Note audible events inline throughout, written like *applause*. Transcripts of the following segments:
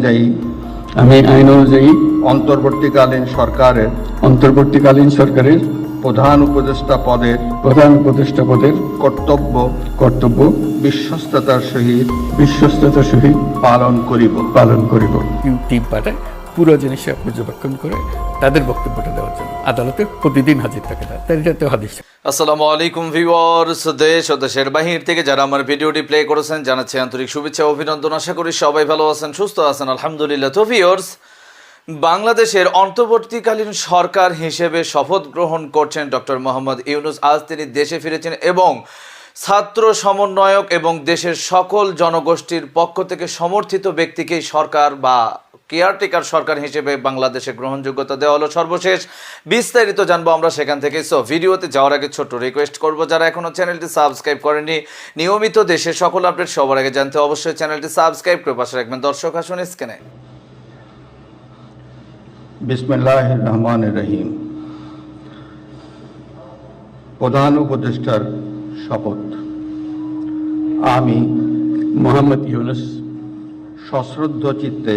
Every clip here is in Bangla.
অনুযায়ী আমি আইন অনুযায়ী অন্তর্বর্তীকালীন সরকারের অন্তর্বর্তীকালীন সরকারের প্রধান উপদেষ্টা পদের প্রধান উপদেষ্টা পদের কর্তব্য কর্তব্য বিশ্বস্ততার সহিত বিশ্বস্ততার সহিত পালন করিব। পালন করিব। ইউটিউব পাঠায় পুরো জিনিসটা পর্যবেক্ষণ করে তাদের বক্তব্যটা দেওয়ার জন্য আদালতে প্রতিদিন হাজির থাকে তারা। এটাতে হাদিস আসসালামু আলাইকুম ভিউয়ার্স, দেশ ও দেশের বাহির থেকে যারা আমার ভিডিওটি প্লে করেছেন, জানাচ্ছি আন্তরিক শুভেচ্ছা অভিনন্দন। আশা করি সবাই ভালো আছেন, সুস্থ আছেন, আলহামদুলিল্লাহ। তো ভিউয়ার্স, বাংলাদেশের অন্তর্বর্তীকালীন সরকার হিসেবে শপথ গ্রহণ করছেন ডক্টর মোহাম্মদ ইউনুস। আজ তিনি দেশে ফিরেছেন এবং ছাত্র সমন্বয়ক এবং দেশের সকল জনগোষ্ঠীর পক্ষ থেকে সমর্থিত ব্যক্তিকেই সরকার বা কেয়ারটেকার সরকার হিসেবে বাংলাদেশে গ্রহণযোগ্যতা দেওয়া হলো সর্বশেষ। বিস্তারিত জানব আমরা সেখান থেকে। সো ভিডিওতে যাওয়ার আগে ছোট্ট রিকোয়েস্ট করব, যারা এখনও চ্যানেলটি সাবস্ক্রাইব করেনি নিয়মিত দেশের সকল আপডেট সবার আগে জানতে অবশ্যই চ্যানেলটি সাবস্ক্রাইব করে পাশে রাখবেন। দর্শক, আসুন স্ক্যানে বিসমিল্লাহ রহমান রহিম। প্রধান উপদেষ্টার শপথ। আমি মোহাম্মদ ইউনুস সশ্রদ্ধ চিত্তে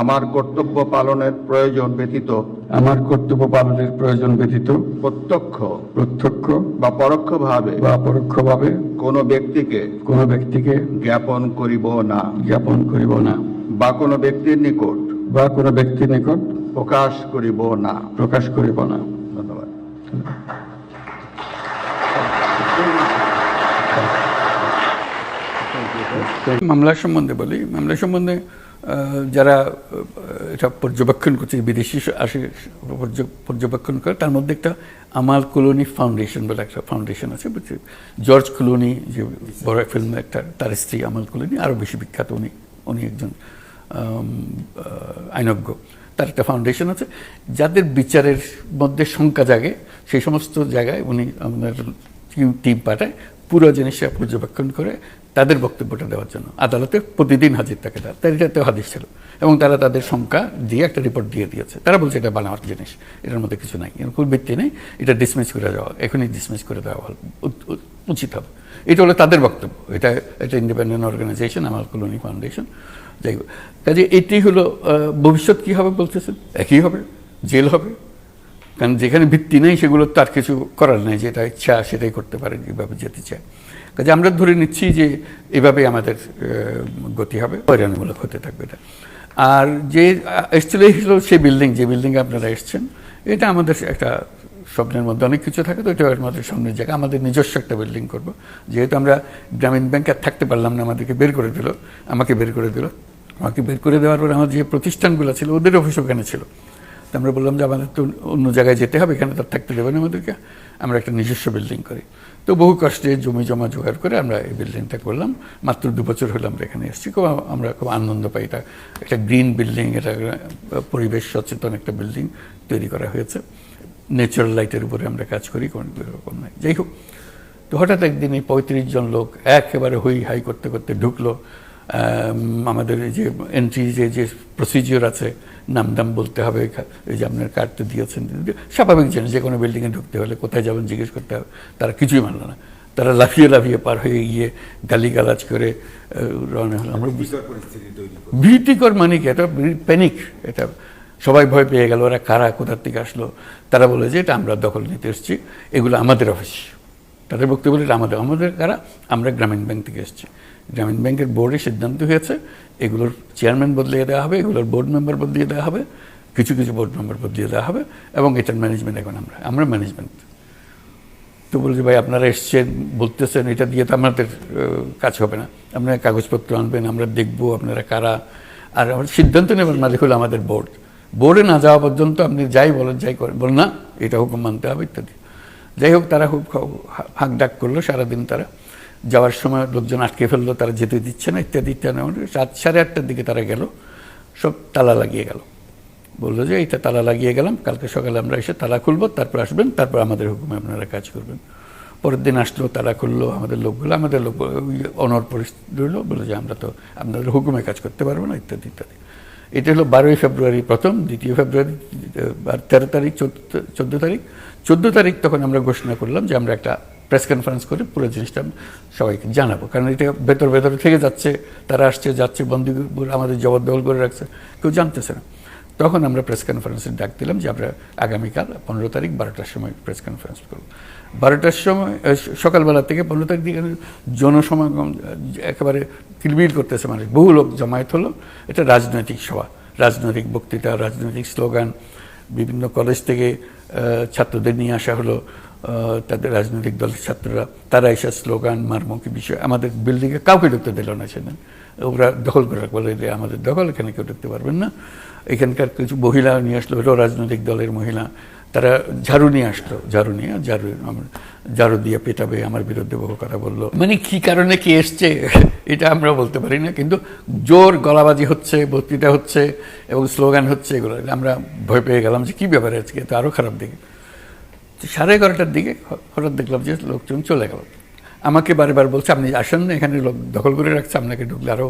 আমার কর্তব্য পালনের প্রয়োজন ব্যতীত আমার কর্তব্য পালনের প্রয়োজন ব্যতীত প্রত্যক্ষ প্রত্যক্ষ বা পরোক্ষভাবে বা পরোক্ষভাবে কোনো ব্যক্তিকে কোনো ব্যক্তিকে জ্ঞাপন করিব না। জ্ঞাপন করিব না। বা কোনো ব্যক্তির নিকট বা কোনো ব্যক্তির নিকট প্রকাশ করিব না। প্রকাশ করিব না। ধন্যবাদ। মামলা সম্বন্ধে বলি। মামলা সম্বন্ধে যারা এটা পর্যবেক্ষণ করছে, বিদেশি আসে পর্যবেক্ষণ করে, তার মধ্যে একটা আমাল কলোনি ফাউন্ডেশন বলে একটা ফাউন্ডেশন আছে, বুঝছি? জর্জ ক্লোনি, যে বড় ফিল্ম একটা, তার স্ত্রী আমাল কলোনি, আরও বেশি বিখ্যাত উনি উনি একজন আইনজ্ঞ। তার একটা ফাউন্ডেশন আছে, যাদের বিচারের মধ্যে শঙ্কা জাগে, সেই সমস্ত জায়গায় উনি আমাদের টিম পাঠায়, পুরো জিনিসটা পর্যবেক্ষণ করে তাদের বক্তব্যটা দেওয়ার জন্য। আদালতে প্রতিদিন হাজির থাকে তারা। তার এটাতে হাদিস ছিল। এবং তারা তাদের সংখ্যা দিয়ে একটা রিপোর্ট দিয়ে দিয়েছে। তারা বলছে, এটা বানাওয়ার জিনিস। এটার মধ্যে কিছু নাই। এর ভিত্তি নেই। এটা ডিসমিস করে দেওয়া এখনই ডিসমিস করে দেওয়া উচিত হবে। এটা হলো তাদের বক্তব্য। এটা এটা ইন্ডিপেন্ডেন্ট অর্গানাইজেশন আমার কলোনি ফাউন্ডেশন যাই হোক। কাজে এটি হলো ভবিষ্যৎ কী হবে বলতেছেন একই হবে। জেল হবে। কারণ যেখানে ভিত্তি নেই, সেগুলো তার কিছু করার নেই। যেটা ইচ্ছা সেটাই করতে পারে, যেভাবে যেতে চায়। কাজে আমরা ধরে নিচ্ছি যে এভাবে আমাদের গতি হবে হয়রানিমূলক হতে থাকবে এটা। আর যে এসছিল হলো সেই বিল্ডিং যে বিল্ডিংয়ে আপনারা এসছেন, এটা আমাদের একটা স্বপ্নের মধ্যে অনেক কিছু থাকে, তো এটা আমাদের সামনের জায়গা, আমাদের নিজস্ব একটা বিল্ডিং করব। যেহেতু আমরা গ্রামীণ ব্যাংকে আর থাকতে পারলাম না, আমাদেরকে বের করে দিল, আমাকে বের করে দিল, আমাকে বের করে দেওয়ার পর আমার যে প্রতিষ্ঠানগুলো ছিল, ওদের অফিস ওখানে ছিল। তো আমরা বললাম যে আমাদের তো অন্য জায়গায় যেতে হবে, এখানে তো থাকতে দেবে না আমাদেরকে, আমরা একটা নিজস্ব বিল্ডিং করি। তো বহু কষ্টে জমি জমা জোগাড় করে আমরা এই বিল্ডিংটা করলাম। মাত্র দু বছর হলো আমরা এখানে এসেছি। খুব আমরা খুব আনন্দ পাই। এটা একটা গ্রিন বিল্ডিং এটা পরিবেশ সচেতন একটা বিল্ডিং তৈরি করা হয়েছে। ন্যাচারাল লাইটের উপরে আমরা কাজ করি, কোনো রকম নাই। যাই হোক, তো হঠাৎ একদিন এই পঁয়ত্রিশ জন লোক একেবারে হই হাই করতে করতে ঢুকলো। আমাদের এই যে এন্ট্রি যে যে প্রসিজিওর আছে নাম দাম বলতে হবে এই যে আপনার কার্ডটা দিয়েছেন স্বাভাবিক জিনিস যে কোনো বিল্ডিংয়ে ঢুকতে হলে কোথায় যাবেন জিজ্ঞেস করতে হবে তারা কিছুই মানল না। তারা লাফিয়ে লাফিয়ে পার হয়ে গিয়ে গালিগালাজ করে রওনা হলো। আমরা ভীতিকর মানে কি? এটা প্যানিক এটা সবাই ভয় পেয়ে গেল ওরা কারা কোথার থেকে আসলো? তারা বলে যে এটা আমরা দখল নিতে এসেছি এগুলো আমাদের অফিস তাদের বক্তব্য বলে এটা আমাদের আমাদের কারা? আমরা গ্রামীণ ব্যাংক থেকে এসেছি। গ্রামীণ ব্যাংকের বোর্ডে সিদ্ধান্ত হয়েছে, এগুলোর চেয়ারম্যান বদলিয়ে দেওয়া হবে, এগুলোর বোর্ড মেম্বার বদলিয়ে দেওয়া হবে, কিছু কিছু বোর্ড মেম্বার বদলিয়ে দেওয়া হবে, এবং এটার ম্যানেজমেন্ট এখন আমরা আমরা ম্যানেজমেন্ট। তো বলছি, ভাই, আপনারা এসছেন, বলতেছেন, এটা দিয়ে তো আমাদের কাজ হবে না। আপনারা কাগজপত্র আনবেন, আমরা দেখব আপনারা কারা। আর আমার সিদ্ধান্ত নেবেন মালিক হলো আমাদের বোর্ড। বোর্ডে না যাওয়া পর্যন্ত আপনি যাই বলেন, যাই করেন, বলেন না, এটা হুকুম মানতে হবে, ইত্যাদি। যাই হোক, তারা খুব হাঁক ডাক করল, সারাদিন তারা। যাওয়ার সময় লোকজন আটকে ফেলল, তারা যেতে দিচ্ছে না, ইত্যাদি ইত্যাদি। রাত সাড়ে আটটার দিকে তারা গেল, সব তালা লাগিয়ে গেল। বলল যে, এইটা তালা লাগিয়ে গেলাম, কালকে সকালে আমরা এসে তালা খুলবো, তারপর আসবেন, তারপর আমাদের হুকুমে আপনারা কাজ করবেন। পরের দিন আসলো, তালা খুললো, আমাদের লোকগুলো, আমাদের লোক অনর পরিস্থিতি রইল বলে যে, আমরা তো আপনাদের হুকুমে কাজ করতে পারব না, ইত্যাদি ইত্যাদি। এটা হলো বারোই ফেব্রুয়ারি প্রথম, দ্বিতীয় ফেব্রুয়ারি তেরো তারিখ চোদ্দ তারিখ। চোদ্দ তারিখ তখন আমরা ঘোষণা করলাম যে, আমরা একটা প্রেস কনফারেন্স করে পুরো জিনিসটা সবাইকে জানাব। কারণ এটা ভেতর ভেতর থেকে যাচ্ছে, তারা আসছে, যাচ্ছে, বন্দি আমাদের জবরদখল করে রাখছে, কেউ জানতেছে না। তখন আমরা প্রেস কনফারেন্সের ডাক দিলাম যে আমরা আগামীকাল পনেরো তারিখ বারোটার সময় প্রেস কনফারেন্স করব। বারোটার সময় সকালবেলা থেকে পনেরো তারিখ দিকে জনসমাগম একেবারে কিলবিল করতেছে মানুষ। বহু লোক জমায়েত হলো। এটা রাজনৈতিক সভা। রাজনৈতিক বক্তৃতা, রাজনৈতিক স্লোগান, বিভিন্ন কলেজ থেকে ছাত্রদের নিয়ে আসা হলো। তাদের রাজনৈতিক দলের ছাত্ররা, তারা এসে স্লোগান, মারমুখী বিষয়, আমাদের বিল্ডিংয়ে কাউকে ঢুকতে দিল না সেদিন। ওরা দখল করে বলে যে, আমাদের দখল, এখানে কেউ ঢুকতে পারবেন না। এখানকার কিছু মহিলা নিয়ে আসলো এটাও রাজনৈতিক দলের মহিলা, তারা ঝাড়ু নিয়ে আসলো, ঝাড়ু নিয়ে, ঝাড়ু ঝাড়ু দিয়ে পেটাবে, আমার বিরুদ্ধে বহু কথা বলল। মানে কি কারণে কি এসছে, এটা আমরা বলতে পারি না, কিন্তু জোর গলাবাজি হচ্ছে, বক্তৃতা হচ্ছে, এবং স্লোগান হচ্ছে এগুলো। আমরা ভয় পেয়ে গেলাম যে, কী ব্যাপারে আজকে তো আরও খারাপ তো সাড়ে এগারোটার দিকে হঠাৎ দেখলাম যে লোকজন চলে গেল। আমাকে বারবার বলছে আপনি আসেন না এখানে লোক দখল করে রাখছে আপনাকে ঢুকলে আরও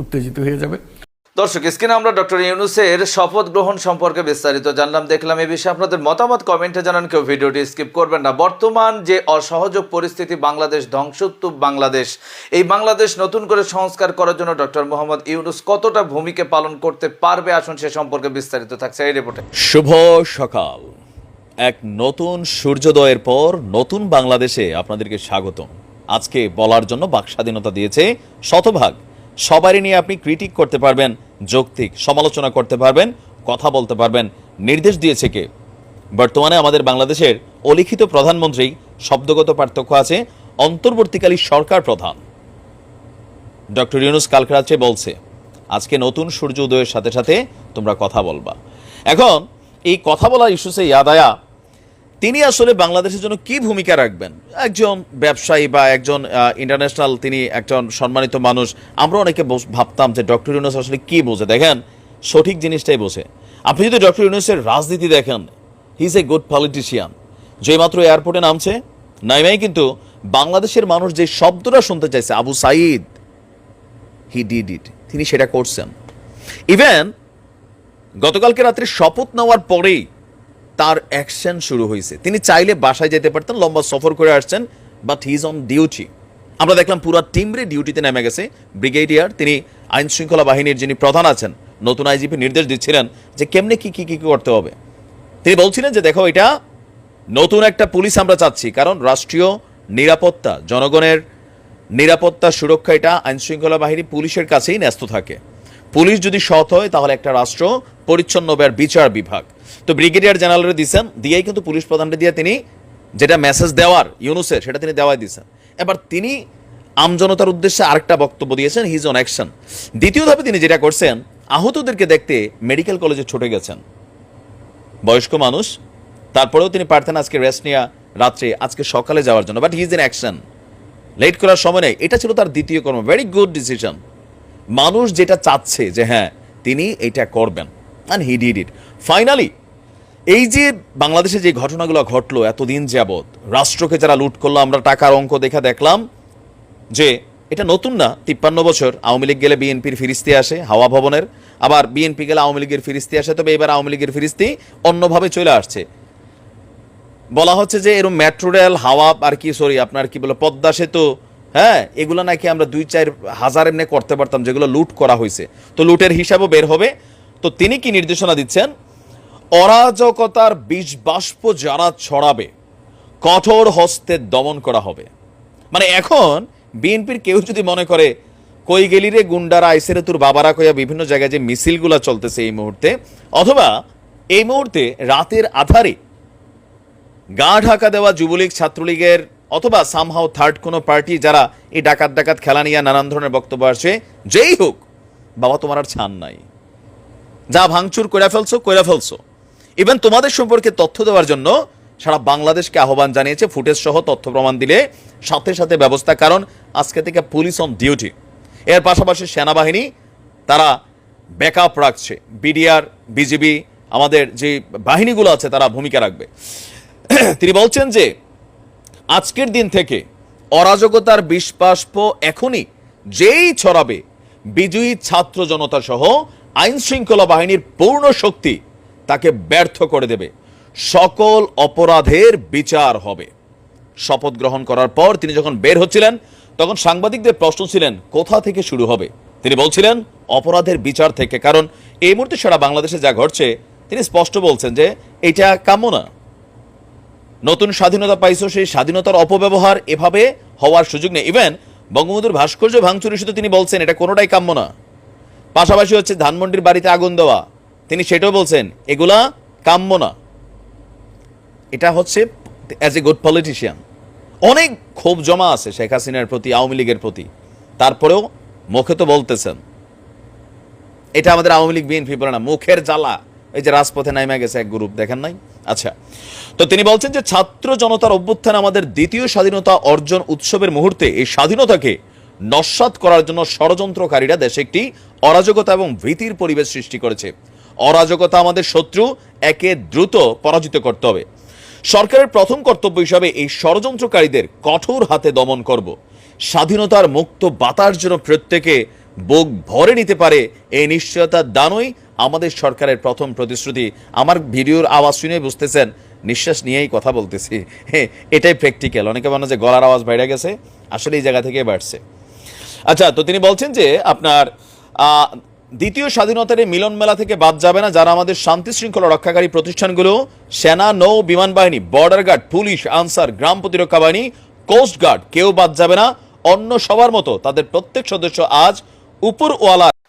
উত্তেজিত হয়ে যাবে। দর্শক স্ক্রিনে আমরা ডক্টর ইউনুসের শপথ গ্রহণ সম্পর্কে বিস্তারিত জানলাম দেখলাম এ বিষয়ে আপনাদের মতামত কমেন্টে জানান কেউ ভিডিওটি স্কিপ করবেন না। বর্তমান যে অসহযোগ পরিস্থিতি বাংলাদেশ ধ্বংসোত্তপ বাংলাদেশ এই বাংলাদেশ নতুন করে সংস্কার করার জন্য ডক্টর মোহাম্মদ ইউনুস কতটা ভূমিকা পালন করতে পারবে? আসুন সে সম্পর্কে বিস্তারিত থাকছে এই রিপোর্টে। শুভ সকাল। এক নতুন সূর্যোদয়ের পর নতুন বাংলাদেশে আপনাদেরকে স্বাগত আজকে বলার জন্য বাক স্বাধীনতা দিয়েছে শতভাগ। সবারই নিয়ে আপনি ক্রিটিক করতে পারবেন, যৌক্তিক সমালোচনা করতে পারবেন, কথা বলতে পারবেন, নির্দেশ দিয়েছে কে? বর্তমানে আমাদের বাংলাদেশের অলিখিত প্রধানমন্ত্রী শব্দগত পার্থক্য আছে অন্তর্বর্তীকালী সরকার প্রধান। ডক্টর ইউনুস কালকে রাত্রে বলছে, আজকে নতুন সূর্য উদয়ের সাথে সাথে তোমরা কথা বলবা। এখন, এই কথা বলার ইস্যুসে ইয়াদায়া তিনি আসলে বাংলাদেশের জন্য কি ভূমিকা রাখবেন? একজন ব্যবসায়ী বা একজন ইন্টারন্যাশনাল তিনি একজন সম্মানিত মানুষ, আমরা অনেকে ভাবতাম যে ডক্টর ইউনুস আসলে কি বোঝে? দেখেন, সঠিক জিনিসটাই বোঝে। আপনি যদি ডক্টর ইউনুসের রাজনীতি দেখেন he is a good politician যে মাত্র এয়ারপোর্টে নামছে নাইমাই কিন্তু বাংলাদেশের মানুষ যে শব্দটা শুনতে চাইছে, Abu Sayeed he did it তিনি সেটা করছেন। ইভেন গতকালকে রাত্রে শপথ নেওয়ার পরেই তার অ্যাকশন শুরু হয়েছে তিনি চাইলে বাসায় যেতে পারতেন, লম্বা সফর করে আসছেন but he is on duty আমরা দেখলাম পুরো টিমরে ডিউটিতে নেমে গেছে। ব্রিগেডিয়ার তিনি আইন শৃঙ্খলা বাহিনীর যিনি প্রধান আছেন, নতুন আইজিপি নির্দেশ দিচ্ছিলেন যে কেমনে কি কি কি করতে হবে। তিনি বলছিলেন যে, দেখো, এটা নতুন একটা পুলিশ আমরা চাচ্ছি, কারণ রাষ্ট্রীয় নিরাপত্তা, জনগণের নিরাপত্তা সুরক্ষা, এটা আইন শৃঙ্খলা বাহিনী পুলিশের কাছেই ন্যস্ত থাকে। পুলিশ যদি সৎ হয়, তাহলে একটা রাষ্ট্র পরিচ্ছন্ন আর বিচার বিভাগ। তো ব্রিগেডিয়ার জেনারেলের দিচ্ছেন দিয়েই কিন্তু পুলিশ প্রধানটা দিয়ে তিনি যেটা মেসেজ দেওয়ার, ইউনুসের, সেটা তিনি দেওয়াই দিয়েছেন এবার তিনি আমজনতার উদ্দেশ্যে আরেকটা বক্তব্য দিয়েছেন হিজ অন অ্যাকশন দ্বিতীয় ধাপে তিনি যেটা করছেন, আহতদেরকে দেখতে মেডিকেল কলেজে ছুটে গেছেন। বয়স্ক মানুষ, তারপরেও তিনি পারতেন আজকে রেস্ট নিয়ে, রাত্রে, আজকে সকালে যাওয়ার জন্য but he's in action late করার সময় নেই। এটা ছিল তার দ্বিতীয় কর্ম। ভেরি গুড ডিসিশন মানুষ যেটা চাচ্ছে যে হ্যাঁ তিনি এটা করবেন। And he did it finally এই যে বাংলাদেশে যে ঘটনাগুলো ঘটলো এতদিন যাবৎ, রাষ্ট্রকে যারা লুট করল, আমরা টাকার অঙ্ক দেখা দেখলাম যে এটা নতুন না, তিপ্পান্ন বছর, আওয়ামী লীগ গেলে বিএনপির ফিরিস্তি আসে, হাওয়া ভবনের, আবার বিএনপি গেলে আওয়ামী লীগের ফিরিস্তি আসে, তবে এবার আওয়ামী লীগের ফিরিস্তি অন্যভাবে চলে আসছে। বলা হচ্ছে যে এরকম মেট্রো রেল, হাওয়া আর কি সরি আপনার কি বলে, পদ্মা সেতু হ্যাঁ এগুলো নাকি আমরা দুই চার হাজার এমনি করতে পারতাম, যেগুলো লুট করা হয়েছে। তো লুটের হিসাবও বের হবে। তো তিনি কি নির্দেশনা দিচ্ছেন? অরাজকতার বিষ বাষ্প যারা ছড়াবে, কঠোর হস্তে দমন করা হবে। মানে এখন বিএনপির কেউ যদি মনে করে, কই গেলি রে গুন্ডারা আইসেরে তোর বাবারা কইয়া বিভিন্ন জায়গায় যে মিছিলগুলো চলতেছে এই মুহূর্তে, অথবা, এই মুহূর্তে রাতের আধারে গা ঢাকা দেওয়া যুবলীগ, ছাত্রলীগের অথবা সামহাও থার্ড কোনো পার্টি যারা এই ডাকাত ডাকাত খেলা নিয়ে নানান ধরনের বক্তব্য আসে যেই হোক, বাবা তোমার আর ছান নাই। যা ভাঙচুর কইরা ফেলছো কইরা ফেলছো। ইভেন তোমাদের সম্পর্কে তথ্য দেওয়ার জন্য সারা বাংলাদেশকে আহ্বান জানিয়েছে ফুটেজ সহ তথ্য প্রমাণ দিলে সাথে সাথে ব্যবস্থা, কারণ আজকে থেকে পুলিশ অন ডিউটি এর পাশাপাশি সেনাবাহিনী, তারা ব্যাকআপ রাখছে। বিডিআর বিজিবি আমাদের যে বাহিনীগুলো আছে, তারা ভূমিকা রাখবে। *clears throat* তিনি বলছেন যে আজকের দিন থেকে অরাজকতার বিষবাষ্প এখনই যেই ছড়াবে, বিজয়ী ছাত্র জনতা সহ আইন শৃঙ্খলা বাহিনীর পূর্ণ শক্তি তাকে ব্যর্থ করে দেবে। সকল অপরাধের বিচার হবে। শপথ গ্রহণ করার পর তিনি যখন বের হচ্ছিলেন, তখন সাংবাদিকদের প্রশ্ন ছিলেন, কোথা থেকে শুরু হবে? তিনি বলছিলেন, অপরাধের বিচার থেকে, কারণ এই মুহূর্তে সারা বাংলাদেশে যা ঘটছে, তিনি স্পষ্ট বলছেন যে, এটা কাম্য না। নতুন স্বাধীনতা পাইছো, সেই স্বাধীনতার অপব্যবহার এভাবে হওয়ার সুযোগ নেই। ইভেন বঙ্গবন্ধুর ভাস্কর্য ভাঙচুর ইস্যুতে তিনি বলছেন, এটা কোনোটাই কাম্য না। পাশাপাশি হচ্ছে ধানমন্ডির বাড়িতে আগুন দেওয়া। তিনি সেটাও বলছেন, এগুলা কাম্য না। এটা হচ্ছে অ্যাজ এ গুড পলিটিশিয়ান অনেক ক্ষোভ জমা আছে শেখ হাসিনার প্রতি, আওয়ামী লীগের প্রতি। তারপরেও মুখে তো বলতেছেন। এটা আমাদের আওয়ামী লীগ, বিএনপি না, মুখের জ্বালা। এই যে রাজপথে নাইমা গেছে এক গ্রুপ, দেখেন নাই? আচ্ছা তো তিনি বলছেন যে ছাত্র জনতার অভ্যুত্থান আমাদের দ্বিতীয় স্বাধীনতা অর্জন উৎসবের মুহূর্তে এই স্বাধীনতাকে নস্বাত করার জন্য ষড়যন্ত্রকারীরা দেশে একটি অরাজকতা এবং ভীতির পরিবেশ সৃষ্টি করেছে। অরাজকতা আমাদের শত্রু, একে দ্রুত পরাজিত করতে হবে। সরকারের প্রথম কর্তব্য হিসাবে এই ষড়যন্ত্রকারীদের কঠোর হাতে দমন করব। স্বাধীনতার মুক্ত বাতাস যেন প্রত্যেকে বুক ভরে নিতে পারে, এই নিশ্চয়তার দানই আমাদের সরকারের প্রথম প্রতিশ্রুতি। আমার ভিডিওর আওয়াজ শুনে বুঝতেছেন, নিঃশ্বাস নিয়েই কথা বলতেছি। এটাই প্র্যাকটিক্যাল অনেকে মনে যে গলার আওয়াজ বাইরে গেছে, আসলে এই জায়গা থেকে বাড়ছে। আচ্ছা তো তিনি বলছেন যে আপনার দ্বিতীয় স্বাধীনতার এই মিলন মেলা থেকে বাদ যাবে না যারা আমাদের শান্তি শৃঙ্খলা রক্ষাকারী প্রতিষ্ঠানগুলো, সেনা, নৌ, বিমান বাহিনী বর্ডার গার্ড পুলিশ আনসার, গ্রাম প্রতিরক্ষা বাহিনী কোস্ট গার্ড কেউ বাদ যাবে না। অন্য সবার মতো তাদের প্রত্যেক সদস্য আজ উপরওয়ালা